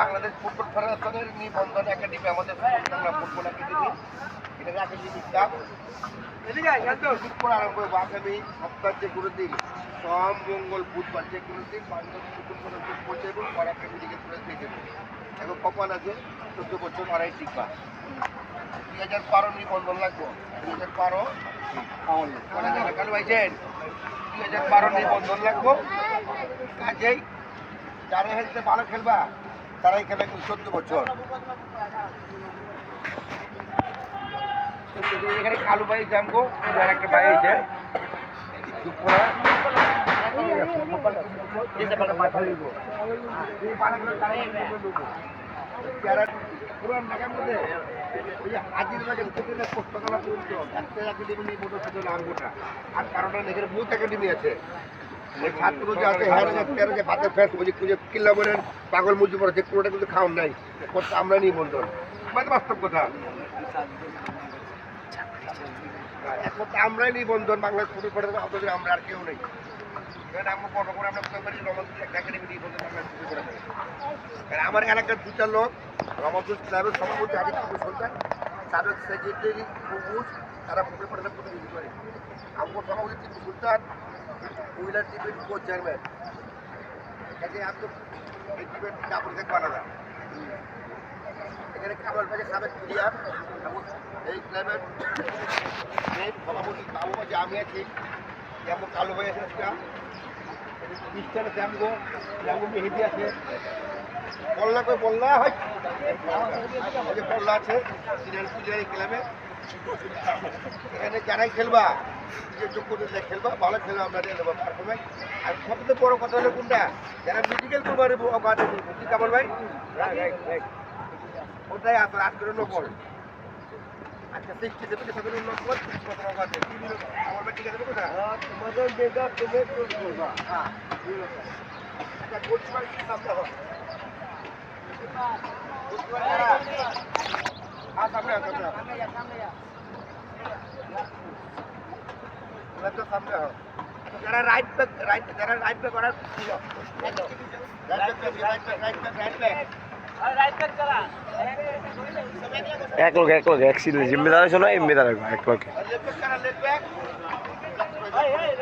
Bangladesh football ফেডারেশনের নিবন্ধন academy আমাদের বাংলা ফুটবল একাডেমি। এটা একাডেমি শুট করা আরম্ভ হবে আগামী সপ্তাহ যে কোনো দিন সোম মঙ্গল বুধবার যে কোনো দিন বাংলাদেশ ফুটবল ফেডারেশন পৌঁছে এবং পরে একাডেমি লিগে তুলে দিয়ে দেবে। এখন কপাল আছে চোদ্দ বছর আড়াই টিকা দুই হাজার বারো নিবন্ধন লাগবো। দুই হাজার বারো? কাল ভাইছেন দুই হাজার বারো নিবন্ধন লাগবো। কাজেই যারা হেলতে ভালো খেলবা তারাই খেলে কিন্তু চোদ্দ বছর। এখানে কালু ভাই জানব আর একটা ভাই আছে। আর কারণে এখানে বহুত একাডেমি আছে। ছাত্র যে আছে হ্যাঁ যে তেরো যে ভাতের ফ্যাস কিল্লা বলেন, পাগল মুজি পড়েছে পুরোটা কিন্তু খাওয়ান নাই। করতে আমরা নিয়ে বলতো মানে বাস্তব কথা। একমাত্র আমরাই নিবন্ধন, বাংলাদেশ ফুটবল ফেডারেশন আপনাদের আমরা আর কেউ নেই। আমরা পারি আমার এলাকার দু চার লোক রমাতুল ক্লাবের সভাপতি সরকার সাবেক সেক্রেটারি তারা ফুটবল ফেডারেশন প্রতিনিধি করে আমার সভাপতি টিপু সুলতান উইলার টিপের কোচ চেয়ারম্যান। কাজে তো এই টিপের কাপড় থেকে বানালাম এখানে খাবার বাজে সাবেক প্লেয়ার এবং এই ক্লাবের সভাপতি বাবু বাজে আমি আছি যেমন কালো ভাই আছে খ্রিস্টান শ্যামগো যেমন মেহেদি আছে। বল্লা করে বল্লা হয়? যে বল্লা আছে এই ক্লাবে এখানে যারাই খেলবা যে যোগ্যতা খেলবা ভালো খেলবা আমরা দেবো পারফরমেন্স আর সবচেয়ে বড় কথা হলো কোনটা? যারা মেডিকেল করবার কামল ভাই? ওটাই আপনার আট করে নকল আচ্ছা সিক্সটি সেভেন্টি সেভেন নকল অগাধ আমার ভাই ঠিক আছে তোমাদের যেটা তুমি করবা। হ্যাঁ। গোলকিপার কি সামনে হবে? গোলকিপার কারা হ্যাঁ সামনে আসো সামনে ওরা তো সামনে হোক যারা রাইট ব্যাক রাইট যারা রাইট ব্যাক করার right back right back right back right back এক লোক এক লোক এক সিলে জিম্মেদার আছে না এমবেদার এক লোক লেফট ব্যাক কারা লেফট ব্যাক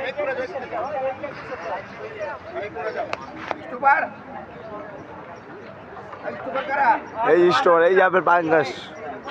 এই করে যাও এই করে যাও স্টুপার স্টুপার কারা এই স্টোর এই যাবে পাঙ্গাস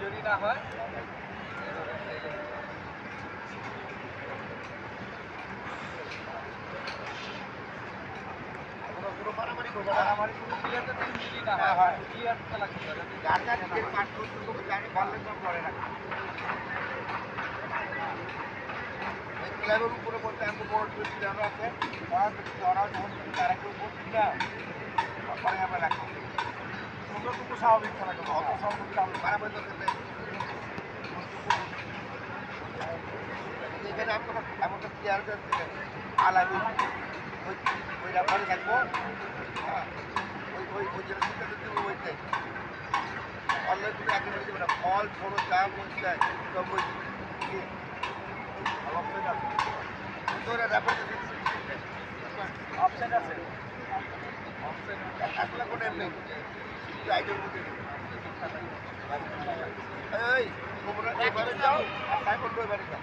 যদি না হয়। ক্লাবের উপরে বলতে এত বড় আছে। তারা যখন তারা কেউ বলছি না। স্বাভাবিক খেলা করব অত স্বাভাবিক আমরা মারামারি করতে। এখানে আপনার আছে আলাদা। ওই ওই রেফারি থাকব। হ্যাঁ। ওই ওই ওই যেটা সিদ্ধান্ত দেবো ওইটাই। অনলাইন তুমি বলে দেবে না ফল ছোট যা বলতে সব ওই অপশন আছে। আছে। অপশন আসলে কোনো এবারে যাও বলব এবারে যাও